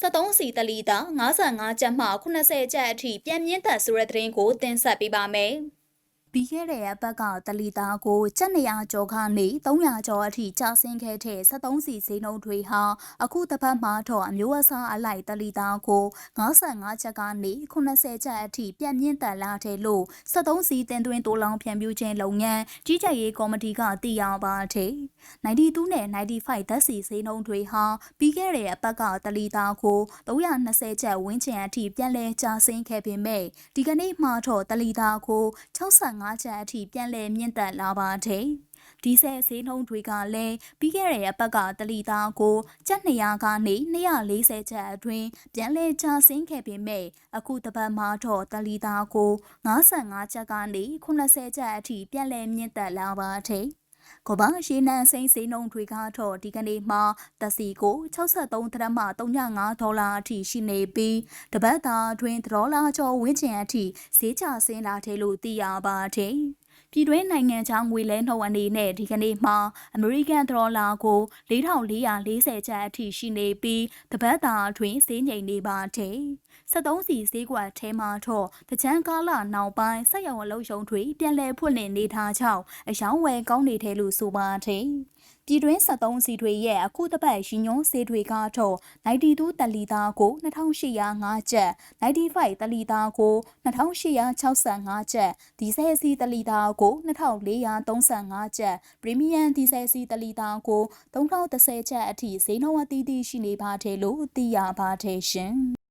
73စီတလီတာ55ကျပ်မှ80ကျပ်အထိပြန်မြင့်သက်ဆိုတဲ့သတင်းကိုတင်ဆက်ပေးပါမယ်။ ပြီးခဲ့တဲ့ရက်ဘက်ကတလီတာကိုကျပ်200ကျော်ကနေ300ကျော်အထိကျဆင်းခဲ့တဲ့73စီဈေးနှုန်းတွေဟာအခုတစ်ပတ်မှာတော့အမျိုးအစားအလိုက်တလီတာကို55ချက်ကနေ80ချက်အထိပြန်မြင့်တက်လာတယ်လို့73စီတင်သွင်းတိုးလောင်ဖြန့်ဖြူးခြင်းလုပ်ငန်းကြီးကြပ်ရေးကော်မတီကသိရပါတယ်။92နဲ့95ဓာတ်စီဈေးနှုန်းတွေဟာပြီးခဲ့တဲ့အပတ်ကတလီတာကို320ချက်ဝန်းကျင်အထိပြန်လည်ကျဆင်းခဲ့ပေမဲ့ဒီကနေ့မှတော့တလီတာကို65 5ချက်အထိပြန်လည်မြင့်တက်လာပါတယ်။ဒီဆယ်ဈေးနှုန်းတွေကလည်းပြီးခဲ့တဲ့ရက်ပတ်ကတလီသားကိုကျပ်200ကနေ240ချက်အတွင်းပြန်လည်ကျဆင်းခဲ့ပေမဲ့အခုတပတ်မှာတော့တလီသားကို55ချက်ကနေ80ချက်အထိပြန်လည်မြင့်တက်လာပါတယ်။ ကဘာရှိနန်စိမ့်စိနှုံတွေကတော့ဒီကနေ့မှတက်စီကို63ဒရမ35ဒေါ်လာအထိရှိနေပြီးတပတ်သားအတွင်းဒေါ်လာကျော်ဝန်းကျင်အထိဈေးချဆင်းလာတယ်လို့သိရပါတယ်။ ပြည်တွင်းနိုင်ငံခြားငွေလဲနှုန်းအနေနဲ့ဒီကနေ့မှာအမေရိကန်ဒေါ်လာကို4440ကျပ်အထိရှိနေပြီးတပတ်တာအတွင်းဈေးငြိမ်နေပါတယ်။73စီဈေးကွက်ထဲမှာတော့တကြမ်းကားလာနောက်ပိုင်းစက်ရုံအလုပ်ရုံတွေပြန်လည်ဖွင့်လှစ်နေထားကြောင်းအယောင်းဝယ်ကောင်းနေတယ်လို့ဆိုပါတယ်။ ပြည်တွင်း73စီတွေရဲ့အခုတပတ်ရှင်ညွန်းစေးတွေကတော့92တလီသားကို2805ကျပ်95တလီသားကို2865ကျပ်ဒီဇယ်စီတလီသားကို2435ကျပ်ပရီမီယံဒီဇယ်စီတလီသားကို3030ကျပ်အထိဈေးနှုန်းအသီးသီးရှိနေပါတယ်လို့သိရပါတယ်ရှင်